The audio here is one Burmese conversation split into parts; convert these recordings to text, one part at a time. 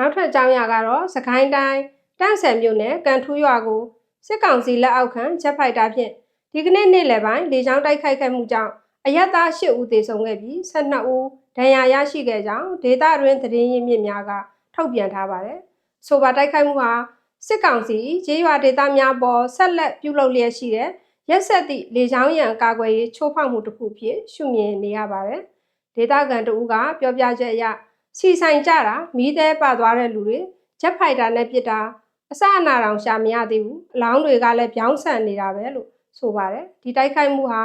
နောက်ထပ်အကြောင်းအရာကတော့စကိုင်းတိုင်းတန့်ဆန်မြို့နယ်ကန်ထူးရွာကိုစစ်ကောင်စီလက်အောက်ခံချက်ဖိုက်တာဖြင့်ဒီကနေ့နေ့လယ်ပိုင်းလေကြောင်းတိုက်ခိုက်ခဲ့မှုကြောင့်အရက်သား၈ဦးသေဆုံးခဲ့ပြီး12ဦးဒဏ်ရာရရှိခဲ့ကြောင်းဒေသတွင်းသတင်းရင်းမြစ်များကထုတ်ပြန်ထားပါတယ်။ဆိုပါတိုက်ခိုက်မှုဟာစစ်ကောင်စီဂျေးရွာဒေသများပေါ်ဆက်လက်ပြုလုပ်လျက်ရှိတဲ့ရက်ဆက်သည့်လေကြောင်းရန်ကာကွယ်ရေးချိုးဖောက်မှုတစ်ခုဖြစ်ရှုမြင်နေရပါတယ်။ဒေသခံတဦးကပြောပြချက်အရ စီဆိုင်ကြတာမီးသေးပသွားတဲ့လူတွေဂျက်ဖိုက်တာနဲ့ပစ်တာအစအနာတောင်ရှာမရသေးဘူးအလောင်းတွေကလည်းပြောင်းဆန်နေတာပဲလို့ဆိုပါတယ်ဒီတိုက်ခိုက်မှုဟာ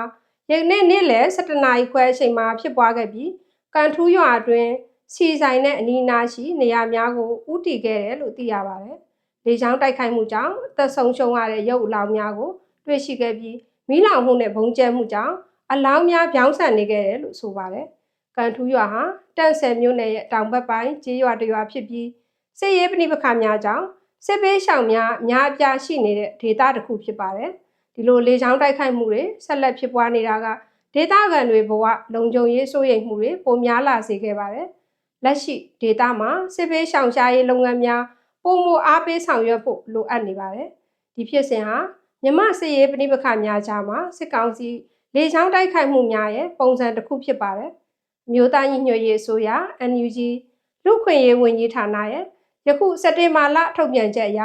ယနေ့နေ့လယ်7နာရီခွဲအချိန်မှာဖြစ်ပွားခဲ့ပြီးကန်ထူးရွာအတွင်းစီဆိုင်နဲ့အနီးအနားရှိနေရာများကိုဥတီခဲ့တယ်လို့သိရပါတယ်လေချောင်းတိုက်ခိုက်မှုကြောင့်အသက်ဆုံးရှုံးရတဲ့ရုပ်အလောင်းများကိုတွေ့ရှိခဲ့ပြီးမိလောင်မှုနဲ့ဘုံကျဲမှုကြောင့်အလောင်းများပြောင်းဆန်နေခဲ့တယ်လို့ဆိုပါတယ် ကန်ထူးရွာဟာတန့်ဆယ်မြို့နယ်ရဲ့တောင်ဘက်ပိုင်းကျေးရွာတစ်ရွာဖြစ်ပြီးစစ်ရေးပဋိပက္ခများကြောင့်စစ်ပေးရှောင်များအများအပြားရှိနေတဲ့ဒေသတစ်ခုဖြစ်ပါတယ်။ဒီလိုလေကြောင်းတိုက်ခိုက်မှုတွေဆက်လက်ဖြစ်ပွားနေတာကဒေသခံတွေဘဝလုံခြုံရေးစိုးရိမ်မှုတွေပိုများလာစေခဲ့ပါတယ်။လက်ရှိဒေသမှာစစ်ပေးရှောင်ရှားရေးလုပ်ငန်းများပုံမအားပေးဆောင်ရွက်ဖို့လိုအပ်နေပါတယ်။ဒီဖြစ်စဉ်ဟာမြမစစ်ရေးပဋိပက္ခများကြားမှာစစ်ကောင်စီလေကြောင်းတိုက်ခိုက်မှုများရဲ့ပုံစံတစ်ခုဖြစ်ပါတယ်။ မြို့သားညီညွတ်ရေးအစိုးရ NUG လူခွင့်ရေးဝန်ကြီးဌာနရဲ့ယခုစက်တင်ဘာလထုတ်ပြန်ချက်အရ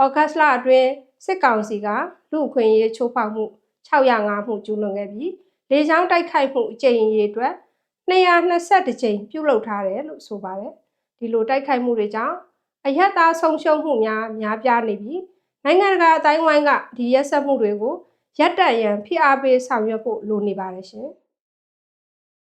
ဩဂတ်လအတွင်းစစ်ကောင်စီကလူခွင့်ရေးချိုးဖောက်မှု605မှုကျူးလွန်ခဲ့ပြီးလေကြောင်းတိုက်ခိုက်မှုအကြိမ်ရေအတွက်222ကြိမ်ပြုလုပ်ထားတယ်လို့ဆိုပါတယ်ဒီလိုတိုက်ခိုက်မှုတွေကြောင့်အယက်သားဆုံးရှုံးမှုများများပြားနေပြီးနိုင်ငံတကာအတိုင်းဝိုင်းကဒီရက်စက်မှုတွေကိုရပ်တန့်ရန်ဖိအားပေးဆောင်ရွက်ဖို့လိုနေပါတယ်ရှင်။